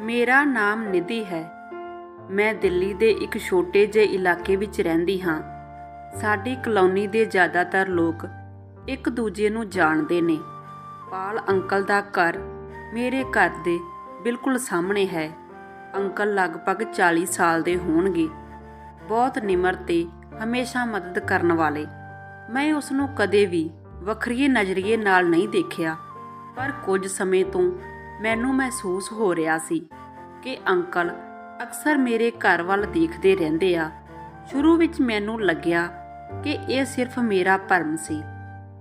ਮੇਰਾ ਨਾਮ ਨਿਧੀ ਹੈ। ਮੈਂ ਦਿੱਲੀ ਦੇ ਇੱਕ ਛੋਟੇ ਜਿਹੇ ਇਲਾਕੇ ਵਿੱਚ ਰਹਿੰਦੀ ਹਾਂ। ਸਾਡੀ ਕਲੋਨੀ ਦੇ ਜ਼ਿਆਦਾਤਰ ਲੋਕ ਇੱਕ ਦੂਜੇ ਨੂੰ ਜਾਣਦੇ ਨੇ। ਪਾਲ ਅੰਕਲ ਦਾ ਘਰ ਮੇਰੇ ਘਰ ਦੇ ਬਿਲਕੁਲ ਸਾਹਮਣੇ ਹੈ। ਅੰਕਲ ਲਗਭਗ 40 ਸਾਲ ਦੇ ਹੋਣਗੇ। ਬਹੁਤ ਨਿਮਰ ਤੇ ਹਮੇਸ਼ਾ ਮਦਦ ਕਰਨ ਵਾਲੇ। ਮੈਂ ਉਸ ਨੂੰ ਕਦੇ ਵੀ ਵੱਖਰੀਏ ਨਜ਼ਰੀਏ ਨਾਲ ਨਹੀਂ ਦੇਖਿਆ। ਪਰ ਕੁਝ ਸਮੇਂ ਤੋਂ ਮੈਨੂੰ ਮਹਿਸੂਸ ਹੋ ਰਿਹਾ ਸੀ ਕਿ ਅੰਕਲ ਅਕਸਰ ਮੇਰੇ ਘਰ ਵੱਲ ਦੇਖਦੇ ਰਹਿੰਦੇ ਆ। ਸ਼ੁਰੂ ਵਿੱਚ ਮੈਨੂੰ ਲੱਗਿਆ ਕਿ ਇਹ ਸਿਰਫ ਮੇਰਾ ਭਰਮ ਸੀ।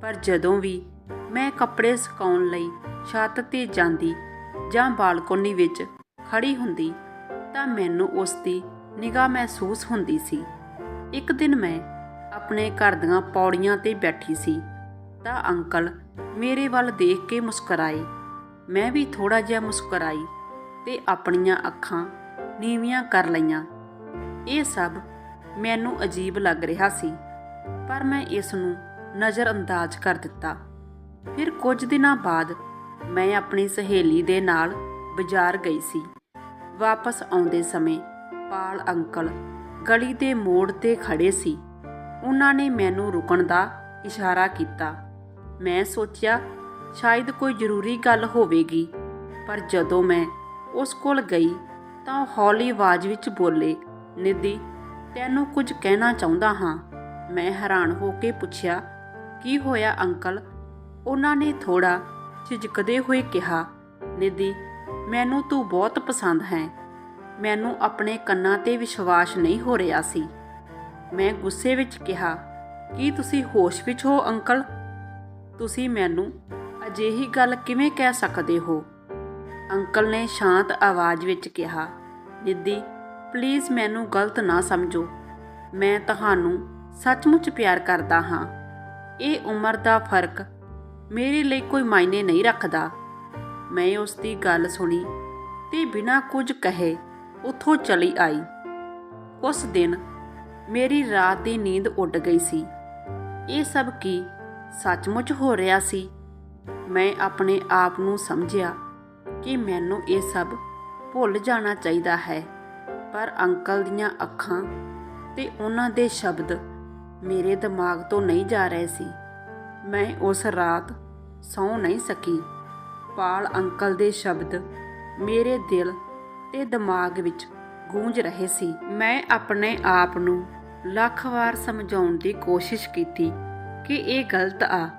ਪਰ ਜਦੋਂ ਵੀ ਮੈਂ ਕੱਪੜੇ ਸੁਕਾਉਣ ਲਈ ਛੱਤ ਤੇ ਜਾਂਦੀ ਜਾਂ ਬਾਲਕੋਨੀ ਵਿੱਚ ਖੜੀ ਹੁੰਦੀ, ਤਾਂ ਮੈਨੂੰ ਉਸ ਦੀ ਨਿਗਾਹ ਮਹਿਸੂਸ ਹੁੰਦੀ ਸੀ। ਇੱਕ ਦਿਨ ਮੈਂ ਆਪਣੇ ਘਰ ਦੀਆਂ ਪੌੜੀਆਂ ਤੇ ਬੈਠੀ ਸੀ, ਤਾਂ ਅੰਕਲ ਮੇਰੇ ਵੱਲ ਦੇਖ ਕੇ ਮੁਸਕਰਾਏ। ਮੈਂ ਵੀ ਥੋੜਾ ਜਿਹਾ ਮੁਸਕਰਾਈ ਤੇ ਆਪਣੀਆਂ ਅੱਖਾਂ ਨੀਵੀਆਂ ਕਰ ਲਈਆਂ। ਇਹ ਸਭ ਮੈਨੂੰ ਅਜੀਬ ਲੱਗ ਰਿਹਾ ਸੀ, ਪਰ ਮੈਂ ਇਸ ਨੂੰ ਨਜ਼ਰ ਅੰਦਾਜ਼ ਕਰ ਦਿੱਤਾ। ਫਿਰ ਕੁਝ ਦਿਨਾਂ ਬਾਅਦ ਮੈਂ ਆਪਣੀ ਸਹੇਲੀ ਦੇ ਨਾਲ ਬਾਜ਼ਾਰ ਗਈ ਸੀ। ਵਾਪਸ ਆਉਂਦੇ ਸਮੇਂ ਪਾਲ ਅੰਕਲ ਗਲੀ ਦੇ ਮੋੜ ਤੇ ਖੜੇ ਸੀ। ਉਹਨਾਂ ਨੇ ਮੈਨੂੰ ਰੁਕਣ ਦਾ ਇਸ਼ਾਰਾ ਕੀਤਾ। ਮੈਂ ਸੋਚਿਆ ਸ਼ਾਇਦ ਕੋਈ ਜ਼ਰੂਰੀ ਗੱਲ ਹੋਵੇਗੀ। ਪਰ ਜਦੋਂ ਮੈਂ ਉਸ ਕੋਲ ਗਈ, ਤਾਂ ਉਹ ਹੌਲੀ ਆਵਾਜ਼ ਵਿੱਚ ਬੋਲੇ, ਨਿਧੀ, ਤੈਨੂੰ ਕੁਝ ਕਹਿਣਾ ਚਾਹੁੰਦਾ ਹਾਂ। ਮੈਂ ਹੈਰਾਨ ਹੋ ਕੇ ਪੁੱਛਿਆ, ਕੀ ਹੋਇਆ ਅੰਕਲ? ਉਹਨਾਂ ਨੇ ਥੋੜਾ ਝਿਜਕਦੇ ਹੋਏ ਕਿਹਾ, ਨਿਧੀ, ਮੈਨੂੰ ਤੂੰ ਬਹੁਤ ਪਸੰਦ ਹੈ। ਮੈਨੂੰ ਆਪਣੇ ਕੰਨਾਂ ਤੇ ਵਿਸ਼ਵਾਸ ਨਹੀਂ ਹੋ ਰਿਹਾ ਸੀ। ਮੈਂ ਗੁੱਸੇ ਵਿੱਚ ਕਿਹਾ, ਕੀ ਤੁਸੀਂ ਹੋਸ਼ ਵਿੱਚ ਹੋ ਅੰਕਲ? ਤੁਸੀਂ ਮੈਨੂੰ ਅਜਿਹੀ ਗੱਲ ਕਿਵੇਂ ਕਹਿ ਸਕਦੇ ਹੋ? ਅੰਕਲ ਨੇ ਸ਼ਾਂਤ ਆਵਾਜ਼ ਵਿੱਚ ਕਿਹਾ ਨਿੱਦੀ ਪਲੀਜ਼ ਮੈਨੂੰ ਗਲਤ ਨਾ ਸਮਝੋ। ਮੈਂ ਤੁਹਾਨੂੰ ਸੱਚਮੁੱਚ ਪਿਆਰ ਕਰਦਾ ਹਾਂ। ਇਹ ਉਮਰ ਦਾ ਫ਼ਰਕ ਮੇਰੇ ਲਈ ਕੋਈ ਮਾਇਨੇ ਨਹੀਂ ਰੱਖਦਾ। ਮੈਂ ਉਸ ਦੀ ਗੱਲ ਸੁਣੀ ਤੇ ਬਿਨਾਂ ਕੁਝ ਕਹੇ ਉੱਥੋਂ ਚਲੀ ਆਈ। ਉਸ ਦਿਨ ਮੇਰੀ ਰਾਤ ਦੀ ਨੀਂਦ ਉੱਡ ਗਈ ਸੀ। ਇਹ ਸਭ ਕੀ ਸੱਚਮੁੱਚ ਹੋ ਰਿਹਾ ਸੀ? ਮੈਂ ਆਪਣੇ ਆਪ ਨੂੰ ਸਮਝਿਆ ਕਿ ਮੈਨੂੰ ਇਹ ਸਭ ਭੁੱਲ ਜਾਣਾ ਚਾਹੀਦਾ ਹੈ। ਪਰ ਅੰਕਲ ਦੀਆਂ ਅੱਖਾਂ ਤੇ ਉਹਨਾਂ ਦੇ ਸ਼ਬਦ ਮੇਰੇ ਦਿਮਾਗ ਤੋਂ ਨਹੀਂ ਜਾ ਰਹੇ ਸੀ। ਮੈਂ ਉਸ ਰਾਤ ਸੌਂ ਨਹੀਂ ਸਕੀ। ਪਾਲ ਅੰਕਲ ਦੇ ਸ਼ਬਦ ਮੇਰੇ ਦਿਲ ਤੇ ਦਿਮਾਗ ਵਿੱਚ ਗੂੰਜ ਰਹੇ ਸੀ। ਮੈਂ ਆਪਣੇ ਆਪ ਨੂੰ ਲੱਖ ਵਾਰ ਸਮਝਾਉਣ ਦੀ ਕੋਸ਼ਿਸ਼ ਕੀਤੀ ਕਿ ਇਹ ਗਲਤ ਆ।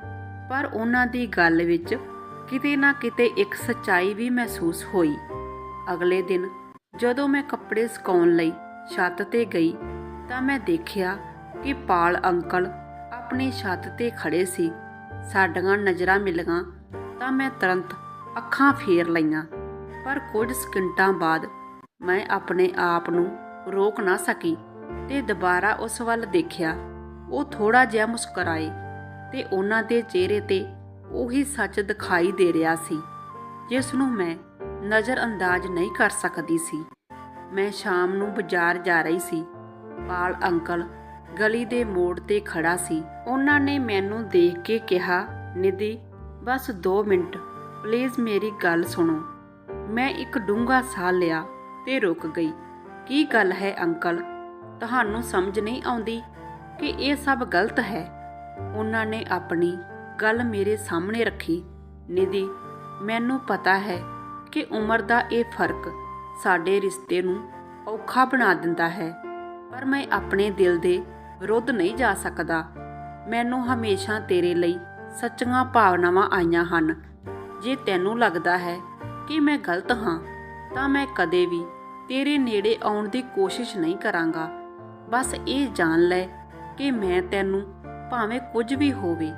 ਪਰ ਉਹਨਾਂ ਦੀ ਗੱਲ ਵਿੱਚ ਕਿਤੇ ਨਾ ਕਿਤੇ ਇੱਕ ਸੱਚਾਈ ਵੀ ਮਹਿਸੂਸ ਹੋਈ। ਅਗਲੇ ਦਿਨ ਜਦੋਂ ਮੈਂ ਕੱਪੜੇ ਸੁਕਾਉਣ ਲਈ ਛੱਤ ਤੇ ਗਈ ਤਾਂ ਮੈਂ ਦੇਖਿਆ ਕਿ ਪਾਲ ਅੰਕਲ ਆਪਣੀ ਛੱਤ ਤੇ ਖੜੇ ਸੀ। ਸਾਡੀਆਂ ਨਜ਼ਰਾਂ ਮਿਲੀਆਂ ਤਾਂ ਮੈਂ ਤੁਰੰਤ ਅੱਖਾਂ ਫੇਰ ਲਈਆਂ। ਪਰ ਕੁਝ ਸਕਿੰਟਾਂ ਬਾਅਦ ਮੈਂ ਆਪਣੇ ਆਪ ਨੂੰ ਰੋਕ ਨਾ ਸਕੀ ਤੇ ਦੁਬਾਰਾ ਉਸ ਵੱਲ ਦੇਖਿਆ। ਉਹ ਥੋੜਾ ਜਿਹਾ ਮੁਸਕਰਾਏ। ਤੇ ਉਹਨਾਂ ਦੇ ਚਿਹਰੇ ਤੇ ਉਹੀ ਸੱਚ ਦਿਖਾਈ ਦੇ ਰਿਹਾ ਸੀ, ਜਿਸ ਨੂੰ ਮੈਂ ਨਜ਼ਰ ਅੰਦਾਜ਼ ਨਹੀਂ ਕਰ ਸਕਦੀ ਸੀ। ਮੈਂ ਸ਼ਾਮ ਨੂੰ ਬਾਜ਼ਾਰ ਜਾ ਰਹੀ ਸੀ। ਪਾਲ ਅੰਕਲ ਗਲੀ ਦੇ ਮੋੜ ਤੇ ਖੜਾ ਸੀ। ਉਹਨਾਂ ਨੇ ਮੈਨੂੰ ਦੇਖ ਕੇ ਕਿਹਾ, ਨਿਧੀ, ਬਸ 2 ਮਿੰਟ। ਪਲੀਜ਼ ਮੇਰੀ ਗੱਲ ਸੁਣੋ। ਮੈਂ ਇੱਕ ਡੂੰਘਾ ਸਾਹ ਲਿਆ ਤੇ ਰੁਕ ਗਈ। ਕੀ ਗੱਲ ਹੈ ਅੰਕਲ? ਤੁਹਾਨੂੰ ਸਮਝ ਨਹੀਂ ਆਉਂਦੀ ਕਿ ਇਹ ਸਭ ਗਲਤ ਹੈ? ਉਹਨਾਂ ਨੇ ਆਪਣੀ ਗੱਲ ਮੇਰੇ ਸਾਹਮਣੇ ਰੱਖੀ। ਨਿਧੀ, ਮੈਨੂੰ ਪਤਾ ਹੈ ਕਿ ਉਮਰ ਦਾ ਇਹ ਫ਼ਰਕ ਸਾਡੇ ਰਿਸ਼ਤੇ ਨੂੰ ਔਖਾ ਬਣਾ ਦਿੰਦਾ ਹੈ, ਪਰ ਮੈਂ ਆਪਣੇ ਦਿਲ ਦੇ ਵਿਰੁੱਧ ਨਹੀਂ ਜਾ ਸਕਦਾ। ਮੈਨੂੰ ਹਮੇਸ਼ਾ ਤੇਰੇ ਲਈ ਸੱਚੀਆਂ ਭਾਵਨਾਵਾਂ ਆਈਆਂ ਹਨ। ਜੇ ਤੈਨੂੰ ਲੱਗਦਾ ਹੈ ਕਿ ਮੈਂ ਗਲਤ ਹਾਂ, ਤਾਂ ਮੈਂ ਕਦੇ ਵੀ ਤੇਰੇ ਨੇੜੇ ਆਉਣ ਦੀ ਕੋਸ਼ਿਸ਼ ਨਹੀਂ ਕਰਾਂਗਾ। ਬਸ ਇਹ ਜਾਣ ਲੈ ਕਿ ਮੈਂ ਤੈਨੂੰ ਭਾਵੇਂ ਕੁਝ ਵੀ ਹੋਵੇ,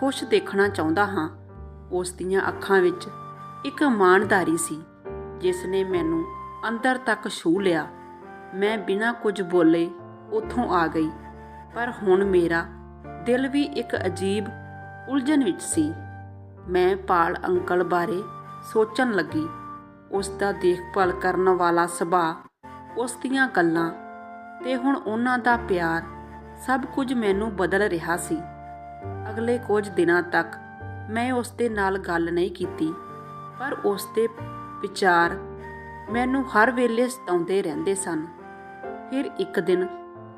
ਖੁਸ਼ ਦੇਖਣਾ ਚਾਹੁੰਦਾ ਹਾਂ। ਉਸ ਦੀਆਂ ਅੱਖਾਂ ਵਿੱਚ ਇੱਕ ਇਮਾਨਦਾਰੀ ਸੀ, ਜਿਸ ਨੇ ਮੈਨੂੰ ਅੰਦਰ ਤੱਕ ਛੂ ਲਿਆ। ਮੈਂ ਬਿਨਾਂ ਕੁਝ ਬੋਲੇ ਉੱਥੋਂ ਆ ਗਈ, ਪਰ ਹੁਣ ਮੇਰਾ ਦਿਲ ਵੀ ਇੱਕ ਅਜੀਬ ਉਲਝਣ ਵਿੱਚ ਸੀ। ਮੈਂ ਪਾਲ ਅੰਕਲ ਬਾਰੇ ਸੋਚਣ ਲੱਗੀ। ਉਸ ਦਾ ਦੇਖਭਾਲ ਕਰਨ ਵਾਲਾ ਸੁਭਾਅ, ਉਸ ਦੀਆਂ ਗੱਲਾਂ ਤੇ ਹੁਣ ਉਹਨਾਂ ਦਾ ਪਿਆਰ ਸਭ ਕੁਝ ਮੈਨੂੰ ਬਦਲ ਰਿਹਾ ਸੀ। ਅਗਲੇ ਕੁਝ ਦਿਨਾਂ ਤੱਕ ਮੈਂ ਉਸ ਦੇ ਨਾਲ ਗੱਲ ਨਹੀਂ ਕੀਤੀ, ਪਰ ਉਸ ਦੇ ਵਿਚਾਰ ਮੈਨੂੰ ਹਰ ਵੇਲੇ ਸਤਾਉਂਦੇ ਰਹਿੰਦੇ ਸਨ। ਫਿਰ ਇੱਕ ਦਿਨ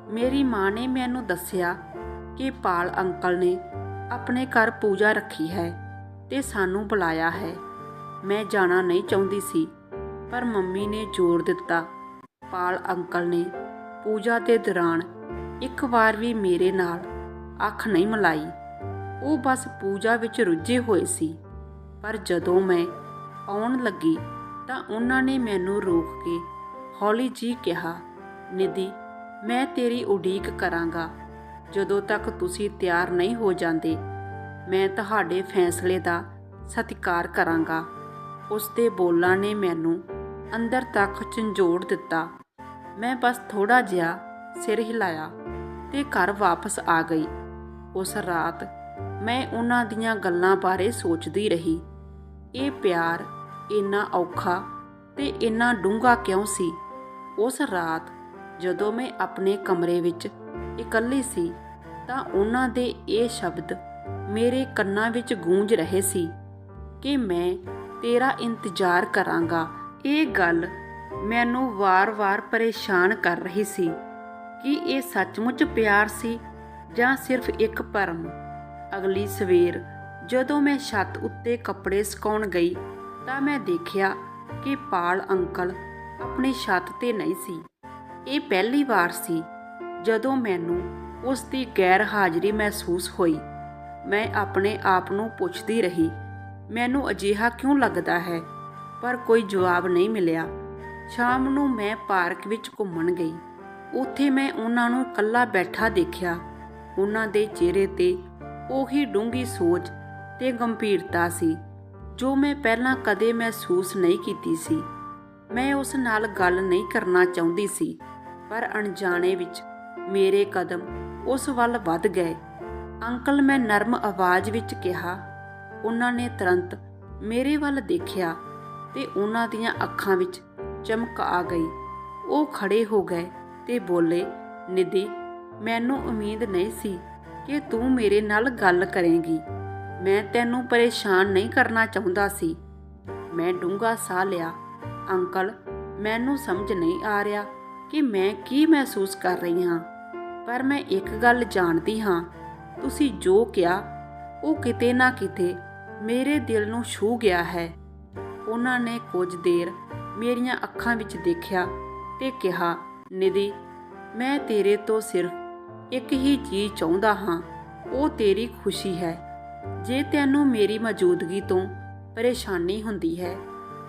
ਮੇਰੀ ਮਾਂ ਨੇ ਮੈਨੂੰ ਦੱਸਿਆ ਕਿ ਪਾਲ ਅੰਕਲ ਨੇ ਆਪਣੇ ਘਰ ਪੂਜਾ ਰੱਖੀ ਹੈ ਤੇ ਸਾਨੂੰ ਬੁਲਾਇਆ ਹੈ। ਮੈਂ ਜਾਣਾ ਨਹੀਂ ਚਾਹੁੰਦੀ ਸੀ, ਪਰ ਮੰਮੀ ਨੇ ਜ਼ੋਰ ਦਿੱਤਾ। ਪਾਲ ਅੰਕਲ ਨੇ ਪੂਜਾ ਦੇ ਦੌਰਾਨ ਇੱਕ ਵਾਰ ਵੀ ਮੇਰੇ ਨਾਲ ਅੱਖ ਨਹੀਂ ਮਲਾਈ। ਉਹ ਬਸ ਪੂਜਾ ਵਿੱਚ ਰੁੱਝੇ ਹੋਏ ਸੀ। ਪਰ ਜਦੋਂ ਮੈਂ ਆਉਣ ਲੱਗੀ ਤਾਂ ਉਹਨਾਂ ਨੇ ਮੈਨੂੰ ਰੋਕ ਕੇ ਹੌਲੀ ਜੀ ਕਿਹਾ, ਨਿਧੀ, ਮੈਂ ਤੇਰੀ ਉਡੀਕ ਕਰਾਂਗਾ। ਜਦੋਂ ਤੱਕ ਤੁਸੀਂ ਤਿਆਰ ਨਹੀਂ ਹੋ ਜਾਂਦੇ, ਮੈਂ ਤੁਹਾਡੇ ਫੈਸਲੇ ਦਾ ਸਤਿਕਾਰ ਕਰਾਂਗਾ। ਉਸ ਦੇ ਬੋਲਾਂ ਨੇ ਮੈਨੂੰ ਅੰਦਰ ਤੱਕ ਝੰਜੋੜ ਦਿੱਤਾ। ਮੈਂ ਬਸ ਥੋੜਾ ਜਿਹਾ ਸਿਰ ਹਿਲਾਇਆ। ਤੇ ਘਰ ਵਾਪਸ ਆ ਗਈ। ਉਸ ਰਾਤ ਮੈਂ ਉਹਨਾਂ ਦੀਆਂ ਗੱਲਾਂ ਬਾਰੇ ਸੋਚਦੀ ਰਹੀ। ਇਹ ਪਿਆਰ ਇੰਨਾ ਔਖਾ ਤੇ ਇੰਨਾ ਡੂੰਘਾ ਕਿਉਂ ਸੀ? ਉਸ ਰਾਤ ਜਦੋਂ ਮੈਂ ਆਪਣੇ ਕਮਰੇ ਵਿੱਚ ਇਕੱਲੀ ਸੀ, ਤਾਂ ਉਹਨਾਂ ਦੇ ਇਹ ਸ਼ਬਦ ਮੇਰੇ ਕੰਨਾਂ ਵਿੱਚ ਗੂੰਜ ਰਹੇ ਸੀ ਕਿ ਮੈਂ ਤੇਰਾ ਇੰਤਜ਼ਾਰ ਕਰਾਂਗਾ। ਇਹ ਗੱਲ ਮੈਨੂੰ ਵਾਰ-ਵਾਰ ਪਰੇਸ਼ਾਨ ਕਰ ਰਹੀ ਸੀ। ਕਿ ਇਹ ਸੱਚਮੁੱਚ ਪਿਆਰ ਸੀ ਜਾਂ ਸਿਰਫ ਇੱਕ ਭਰਮ? ਅਗਲੀ ਸਵੇਰ ਜਦੋਂ ਮੈਂ ਛੱਤ ਉੱਤੇ ਕੱਪੜੇ ਸੁਕਾਉਣ ਗਈ ਤਾਂ ਮੈਂ ਦੇਖਿਆ ਕਿ ਪਾਲ ਅੰਕਲ ਆਪਣੀ ਛੱਤ ਤੇ ਨਹੀਂ ਸੀ। ਇਹ ਪਹਿਲੀ ਵਾਰ ਸੀ ਜਦੋਂ ਮੈਨੂੰ ਉਸ ਦੀ ਗੈਰ ਹਾਜ਼ਰੀ ਮਹਿਸੂਸ ਹੋਈ। ਮੈਂ ਆਪਣੇ ਆਪ ਨੂੰ ਪੁੱਛਦੀ ਰਹੀ, ਮੈਨੂੰ ਅਜਿਹਾ ਕਿਉਂ ਲੱਗਦਾ ਹੈ? ਪਰ ਕੋਈ ਜਵਾਬ ਨਹੀਂ ਮਿਲਿਆ। ਸ਼ਾਮ ਨੂੰ ਮੈਂ ਪਾਰਕ ਵਿੱਚ ਘੁੰਮਣ ਗਈ। ਉੱਥੇ ਮੈਂ ਉਹਨਾਂ ਨੂੰ ਇਕੱਲਾ ਬੈਠਾ ਦੇਖਿਆ। ਉਹਨਾਂ ਦੇ ਚਿਹਰੇ ਤੇ ਉਹੀ ਡੂੰਗੀ ਸੋਚ ਤੇ ਗੰਭੀਰਤਾ ਸੀ, ਜੋ ਮੈਂ ਪਹਿਲਾਂ ਕਦੇ ਮਹਿਸੂਸ ਨਹੀਂ ਕੀਤੀ ਸੀ। ਮੈਂ ਉਸ ਨਾਲ ਗੱਲ ਨਹੀਂ ਕਰਨਾ ਚਾਹੁੰਦੀ ਸੀ, ਪਰ ਅਣਜਾਣੇ ਵਿੱਚ ਮੇਰੇ ਕਦਮ ਉਸ ਵੱਲ ਵੱਧ ਗਏ। ਅੰਕਲ ਮੈਂ ਨਰਮ ਆਵਾਜ਼ ਵਿੱਚ ਕਿਹਾ, ਉਹਨਾਂ ਨੇ ਤੁਰੰਤ ਮੇਰੇ ਵੱਲ ਦੇਖਿਆ ਤੇ ਉਹਨਾਂ ਦੀਆਂ ਅੱਖਾਂ ਵਿੱਚ ਚਮਕ ਆ ਗਈ। ਉਹ ਖੜੇ ਹੋ ਗਏ। ਤੇ ਬੋਲੇ, ਨਿਧੀ, ਮੈਨੂੰ ਉਮੀਦ ਨਹੀਂ ਸੀ ਕਿ ਤੂੰ ਮੇਰੇ ਨਾਲ ਗੱਲ ਕਰੇਂਗੀ। ਮੈਂ ਤੈਨੂੰ ਪਰੇਸ਼ਾਨ ਨਹੀਂ ਕਰਨਾ ਚਾਹੁੰਦਾ ਸੀ। ਮੈਂ ਡੂੰਘਾ ਸਾਹ ਲਿਆ। ਅੰਕਲ, ਮੈਨੂੰ ਸਮਝ ਨਹੀਂ ਆ ਰਿਹਾ ਕਿ ਮੈਂ ਕੀ ਮਹਿਸੂਸ ਕਰ ਰਹੀ ਹਾਂ। ਪਰ ਮੈਂ ਇੱਕ ਗੱਲ ਜਾਣਦੀ ਹਾਂ। ਤੁਸੀਂ ਜੋ ਕਿਹਾ, ਉਹ ਕਿਤੇ ਨਾ ਕਿਤੇ ਮੇਰੇ ਦਿਲ ਨੂੰ ਛੂ ਗਿਆ ਹੈ। ਉਹਨਾਂ ਨੇ ਕੁਝ ਦੇਰ ਮੇਰੀਆਂ ਅੱਖਾਂ ਵਿੱਚ ਦੇਖਿਆ ਤੇ ਕਿਹਾ ਨਿਧੀ, ਮੈਂ ਤੇਰੇ ਤੋਂ ਸਿਰਫ ਇੱਕ ਹੀ ਚੀਜ਼ ਚਾਹੁੰਦਾ ਹਾਂ, ਉਹ ਤੇਰੀ ਖੁਸ਼ੀ ਹੈ। ਜੇ ਤੈਨੂੰ ਮੇਰੀ ਮੌਜੂਦਗੀ ਤੋਂ ਪਰੇਸ਼ਾਨੀ ਹੁੰਦੀ ਹੈ,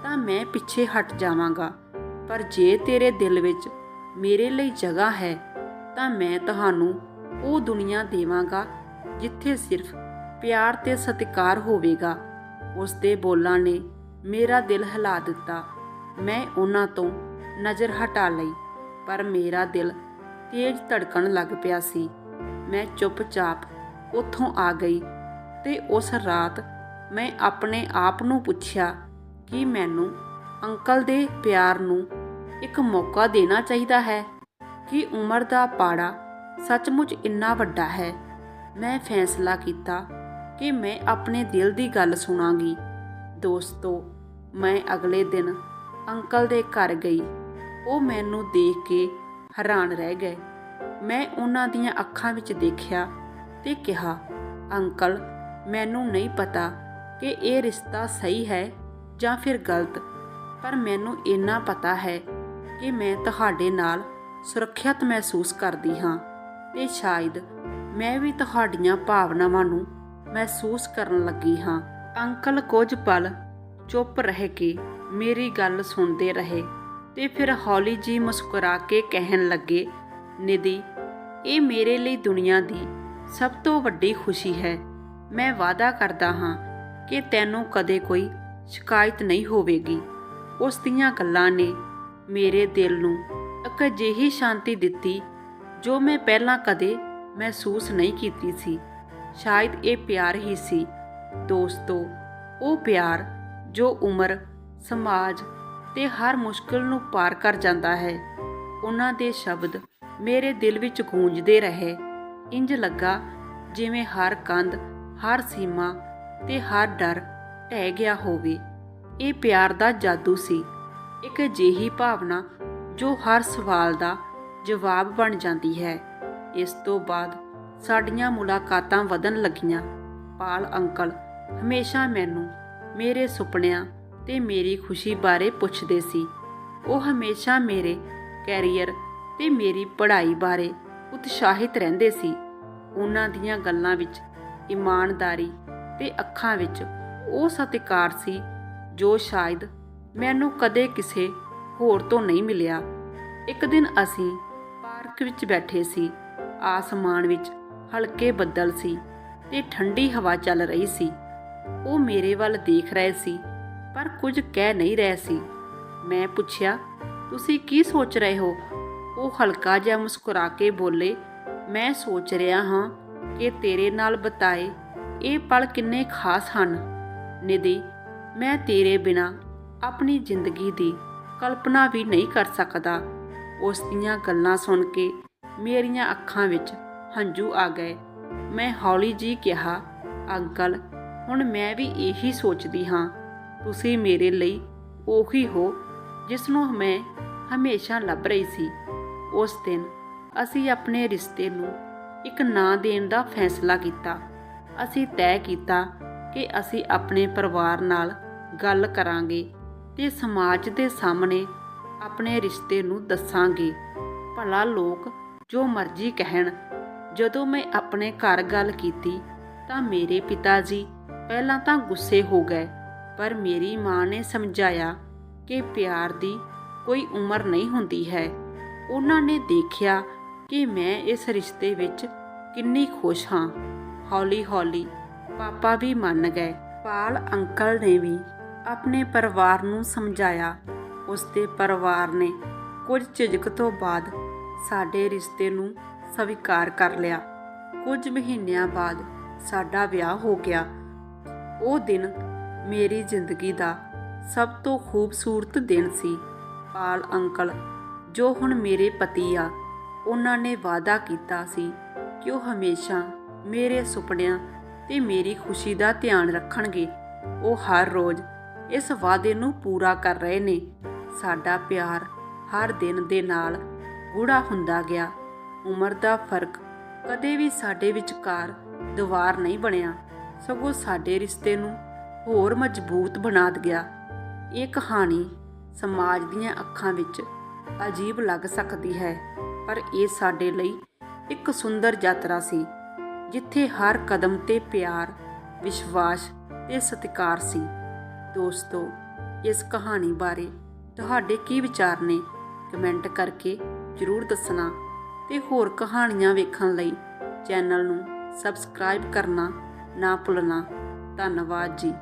ਤਾਂ ਮੈਂ ਪਿੱਛੇ ਹਟ ਜਾਵਾਂਗਾ। ਪਰ ਜੇ ਤੇਰੇ ਦਿਲ ਵਿੱਚ ਮੇਰੇ ਲਈ ਜਗ੍ਹਾ ਹੈ, ਤਾਂ ਮੈਂ ਤੁਹਾਨੂੰ ਉਹ ਦੁਨੀਆ ਦੇਵਾਂਗਾ, ਜਿੱਥੇ ਸਿਰਫ ਪਿਆਰ ਤੇ ਸਤਿਕਾਰ ਹੋਵੇਗਾ। ਉਸ ਦੇ ਬੋਲਾਂ ਨੇ ਮੇਰਾ ਦਿਲ ਹਿਲਾ ਦਿੱਤਾ। ਮੈਂ ਉਹਨਾਂ ਤੋਂ ਨਜ਼ਰ ਹਟਾ ਲਈ। ਪਰ ਮੇਰਾ ਦਿਲ ਤੇਜ਼ ਧੜਕਣ ਲੱਗ ਪਿਆ ਸੀ। ਮੈਂ ਚੁੱਪਚਾਪ ਉੱਥੋਂ ਆ ਗਈ ਤੇ ਉਸ ਰਾਤ ਮੈਂ ਆਪਣੇ ਆਪ ਨੂੰ ਪੁੱਛਿਆ ਕਿ ਮੈਨੂੰ ਅੰਕਲ ਦੇ ਪਿਆਰ ਨੂੰ ਇੱਕ ਮੌਕਾ ਦੇਣਾ ਚਾਹੀਦਾ ਹੈ ਕਿ ਉਮਰ ਦਾ ਪਾੜਾ ਸੱਚਮੁੱਚ ਇੰਨਾ ਵੱਡਾ ਹੈ। ਮੈਂ ਫੈਸਲਾ ਕੀਤਾ ਕਿ ਮੈਂ ਆਪਣੇ ਦਿਲ ਦੀ ਗੱਲ ਸੁਣਾਂਗੀ। ਦੋਸਤੋ, ਮੈਂ ਅਗਲੇ ਦਿਨ ਅੰਕਲ ਦੇ ਘਰ ਗਈ। ਉਹ ਮੈਨੂੰ ਦੇਖ ਕੇ ਹੈਰਾਨ ਰਹਿ ਗਏ। ਮੈਂ ਉਹਨਾਂ ਦੀਆਂ ਅੱਖਾਂ ਵਿੱਚ ਦੇਖਿਆ ਤੇ ਕਿਹਾ, ਅੰਕਲ, ਮੈਨੂੰ ਨਹੀਂ ਪਤਾ ਕਿ ਇਹ ਰਿਸ਼ਤਾ ਸਹੀ ਹੈ ਜਾਂ ਫਿਰ ਗਲਤ, ਪਰ ਮੈਨੂੰ ਇੰਨਾ ਪਤਾ ਹੈ ਕਿ ਮੈਂ ਤੁਹਾਡੇ ਨਾਲ ਸੁਰੱਖਿਅਤ ਮਹਿਸੂਸ ਕਰਦੀ ਹਾਂ ਤੇ ਸ਼ਾਇਦ ਮੈਂ ਵੀ ਤੁਹਾਡੀਆਂ ਭਾਵਨਾਵਾਂ ਨੂੰ ਮਹਿਸੂਸ ਕਰਨ ਲੱਗੀ ਹਾਂ। ਅੰਕਲ ਕੁਝ ਪਲ ਚੁੱਪ ਰਹਿ ਕੇ ਮੇਰੀ ਗੱਲ ਸੁਣਦੇ ਰਹੇ। ਤੇ ਫਿਰ ਹੌਲੀ ਜੀ ਮੁਸਕਰਾ ਕੇ ਕਹਿਣ ਲੱਗੇ, ਨਿਧੀ, ਇਹ ਮੇਰੇ ਲਈ ਦੁਨੀਆ ਦੀ ਸਭ ਤੋਂ ਵੱਡੀ ਖੁਸ਼ੀ ਹੈ। ਮੈਂ ਵਾਅਦਾ ਕਰਦਾ ਹਾਂ ਕਿ ਤੈਨੂੰ ਕਦੇ ਕੋਈ ਸ਼ਿਕਾਇਤ ਨਹੀਂ ਹੋਵੇਗੀ। ਉਸ ਦੀਆਂ ਗੱਲਾਂ ਨੇ ਮੇਰੇ ਦਿਲ ਨੂੰ ਇੱਕ ਅਜਿਹੀ ਸ਼ਾਂਤੀ ਦਿੱਤੀ ਜੋ ਮੈਂ ਪਹਿਲਾਂ ਕਦੇ ਮਹਿਸੂਸ ਨਹੀਂ ਕੀਤੀ ਸੀ। ਸ਼ਾਇਦ ਇਹ ਪਿਆਰ ਹੀ ਸੀ। ਦੋਸਤੋ, ਉਹ ਪਿਆਰ ਜੋ ਉਮਰ, ਸਮਾਜ ਤੇ ਹਰ ਮੁਸ਼ਕਲ ਨੂੰ ਪਾਰ ਕਰ ਜਾਂਦਾ ਹੈ। ਉਹਨਾਂ ਦੇ ਸ਼ਬਦ ਮੇਰੇ ਦਿਲ ਵਿੱਚ ਗੂੰਜਦੇ ਰਹੇ। ਇੰਜ ਲੱਗਾ ਜਿਵੇਂ ਹਰ ਕੰਧ, ਹਰ ਸੀਮਾ ਤੇ ਹਰ ਡਰ ਢਹਿ ਗਿਆ ਹੋਵੇ। ਇਹ ਪਿਆਰ ਦਾ ਜਾਦੂ ਸੀ। ਇੱਕ ਅਜਿਹੀ ਭਾਵਨਾ ਜੋ ਹਰ ਸਵਾਲ ਦਾ ਜਵਾਬ ਬਣ ਜਾਂਦੀ ਹੈ। ਇਸ ਤੋਂ ਬਾਅਦ ਸਾਡੀਆਂ ਮੁਲਾਕਾਤਾਂ ਵਧਣ ਲੱਗੀਆਂ। ਪਾਲ ਅੰਕਲ, ਹਮੇਸ਼ਾ ਮੈਨੂੰ ਮੇਰੇ ਸੁਪਨਿਆਂ ਤੇ ਮੇਰੀ ਖੁਸ਼ੀ ਬਾਰੇ ਪੁੱਛਦੇ ਸੀ। ਉਹ ਹਮੇਸ਼ਾ ਮੇਰੇ ਕੈਰੀਅਰ ਤੇ ਮੇਰੀ ਪੜ੍ਹਾਈ ਬਾਰੇ ਉਤਸ਼ਾਹਿਤ ਰਹਿੰਦੇ ਸੀ। ਉਹਨਾਂ ਦੀਆਂ ਗੱਲਾਂ ਵਿੱਚ ਇਮਾਨਦਾਰੀ ਤੇ ਅੱਖਾਂ ਵਿੱਚ ਉਹ ਸਤਿਕਾਰ ਸੀ ਜੋ ਸ਼ਾਇਦ ਮੈਨੂੰ ਕਦੇ ਕਿਸੇ ਹੋਰ ਤੋਂ ਨਹੀਂ ਮਿਲਿਆ। ਇੱਕ ਦਿਨ ਅਸੀਂ ਪਾਰਕ ਵਿੱਚ ਬੈਠੇ ਸੀ। ਆਸਮਾਨ ਵਿੱਚ ਹਲਕੇ ਬੱਦਲ ਸੀ ਤੇ ਠੰਡੀ ਹਵਾ ਚੱਲ ਰਹੀ ਸੀ। ਉਹ ਮੇਰੇ ਵੱਲ ਦੇਖ ਰਹੇ ਸੀ। ਪਰ ਕੁਝ ਕਹਿ ਨਹੀਂ ਰਿਹਾ ਸੀ। ਮੈਂ ਪੁੱਛਿਆ, ਤੁਸੀਂ ਕੀ ਸੋਚ ਰਹੇ ਹੋ? ਉਹ ਹਲਕਾ ਜਿਹਾ ਮੁਸਕਰਾ ਕੇ ਬੋਲੇ, ਮੈਂ ਸੋਚ ਰਿਹਾ ਹਾਂ ਕਿ ਤੇਰੇ ਨਾਲ ਬਤਾਏ ਇਹ ਪਲ ਕਿੰਨੇ ਖਾਸ ਹਨ। ਨਿਧੀ, ਮੈਂ ਤੇਰੇ ਬਿਨਾ ਆਪਣੀ ਜ਼ਿੰਦਗੀ ਦੀ ਕਲਪਨਾ ਵੀ ਨਹੀਂ ਕਰ ਸਕਦਾ। ਉਸ ਦੀਆਂ ਗੱਲਾਂ ਸੁਣ ਕੇ ਮੇਰੀਆਂ ਅੱਖਾਂ ਵਿੱਚ ਹੰਝੂ ਆ ਗਏ। ਮੈਂ ਹੌਲੀ ਜੀ ਕਿਹਾ, ਅੰਕਲ, ਹੁਣ ਮੈਂ ਵੀ ਇਹੀ ਸੋਚਦੀ ਹਾਂ ਤੁਸੀਂ ਮੇਰੇ ਲਈ ਉਹੀ ਹੋ ਜਿਸ ਨੂੰ ਮੈਂ ਹਮੇਸ਼ਾ ਲੱਭ ਰਹੀ ਸੀ। ਉਸ ਦਿਨ ਅਸੀਂ ਆਪਣੇ ਰਿਸ਼ਤੇ ਨੂੰ ਇੱਕ ਨਾਂ ਦੇਣ ਦਾ ਫੈਸਲਾ ਕੀਤਾ। ਅਸੀਂ ਤੈਅ ਕੀਤਾ ਕਿ ਅਸੀਂ ਆਪਣੇ ਪਰਿਵਾਰ ਨਾਲ ਗੱਲ ਕਰਾਂਗੇ ਤੇ ਸਮਾਜ ਦੇ ਸਾਹਮਣੇ ਆਪਣੇ ਰਿਸ਼ਤੇ ਨੂੰ ਦੱਸਾਂਗੇ। ਭਲਾ ਲੋਕ ਜੋ ਮਰਜ਼ੀ ਕਹਿਣ, ਜਦੋਂ ਮੈਂ ਆਪਣੇ ਘਰ ਗੱਲ ਕੀਤੀ ਤਾਂ ਮੇਰੇ ਪਿਤਾ ਜੀ ਪਹਿਲਾਂ ਤਾਂ ਗੁੱਸੇ ਹੋ ਗਏ। ਪਰ ਮੇਰੀ ਮਾਂ ਨੇ ਸਮਝਾਇਆ ਕਿ ਪਿਆਰ ਦੀ ਕੋਈ ਉਮਰ ਨਹੀਂ ਹੁੰਦੀ ਹੈ। ਉਹਨਾਂ ਨੇ ਦੇਖਿਆ ਕਿ ਮੈਂ ਇਸ ਰਿਸ਼ਤੇ ਵਿੱਚ ਕਿੰਨੀ ਖੁਸ਼ ਹਾਂ। ਹੌਲੀ-ਹੌਲੀ ਪਾਪਾ ਵੀ ਮੰਨ ਗਏ। ਪਾਲ ਅੰਕਲ ਨੇ ਵੀ ਆਪਣੇ ਪਰਿਵਾਰ ਨੂੰ ਸਮਝਾਇਆ। ਉਸਦੇ ਪਰਿਵਾਰ ਨੇ ਕੁਝ ਝਿਜਕ ਤੋਂ ਬਾਅਦ ਸਾਡੇ ਰਿਸ਼ਤੇ ਨੂੰ ਸਵੀਕਾਰ ਕਰ ਲਿਆ। ਕੁਝ ਮਹੀਨਿਆਂ ਬਾਅਦ ਸਾਡਾ ਵਿਆਹ ਹੋ ਗਿਆ। ਉਹ ਦਿਨ ਮੇਰੀ ਜ਼ਿੰਦਗੀ ਦਾ ਸਭ ਤੋਂ ਖੂਬਸੂਰਤ ਦਿਨ ਸੀ। ਪਾਲ ਅੰਕਲ, ਜੋ ਹੁਣ ਮੇਰੇ ਪਤੀ ਆ, ਉਹਨਾਂ ਨੇ ਵਾਅਦਾ ਕੀਤਾ ਸੀ ਕਿ ਉਹ ਹਮੇਸ਼ਾ ਮੇਰੇ ਸੁਪਨਿਆਂ ਤੇ ਮੇਰੀ ਖੁਸ਼ੀ ਦਾ ਧਿਆਨ ਰੱਖਣਗੇ। ਉਹ ਹਰ ਰੋਜ਼ ਇਸ ਵਾਅਦੇ ਨੂੰ ਪੂਰਾ ਕਰ ਰਹੇ ਨੇ। ਸਾਡਾ ਪਿਆਰ ਹਰ ਦਿਨ ਦੇ ਨਾਲ ਗੂੜਾ ਹੁੰਦਾ ਗਿਆ। ਉਮਰ ਦਾ ਫ਼ਰਕ ਕਦੇ ਵੀ ਸਾਡੇ ਵਿਚਕਾਰ ਦੀਵਾਰ ਨਹੀਂ ਬਣਿਆ। ਸਗੋਂ ਸਾਡੇ ਰਿਸ਼ਤੇ ਨੂੰ ਹੋਰ ਮਜ਼ਬੂਤ ਬਣਾ ਗਿਆ। ਇਹ ਕਹਾਣੀ ਸਮਾਜ ਦੀਆਂ ਅੱਖਾਂ ਵਿੱਚ ਅਜੀਬ ਲੱਗ ਸਕਦੀ ਹੈ, ਪਰ ਇਹ ਸਾਡੇ ਲਈ ਇੱਕ ਸੁੰਦਰ ਯਾਤਰਾ ਸੀ, ਜਿੱਥੇ ਹਰ ਕਦਮ ਤੇ ਪਿਆਰ, ਵਿਸ਼ਵਾਸ ਤੇ ਸਤਿਕਾਰ ਸੀ। ਦੋਸਤੋ, ਇਸ ਕਹਾਣੀ ਬਾਰੇ ਤੁਹਾਡੇ ਕੀ ਵਿਚਾਰ ਨੇ? ਕਮੈਂਟ ਕਰਕੇ ਜਰੂਰ ਦੱਸਣਾ ਤੇ ਹੋਰ ਕਹਾਣੀਆਂ ਵੇਖਣ ਲਈ ਚੈਨਲ ਨੂੰ ਸਬਸਕ੍ਰਾਈਬ ਕਰਨਾ ਨਾ ਭੁੱਲਣਾ। ਧੰਨਵਾਦ ਜੀ।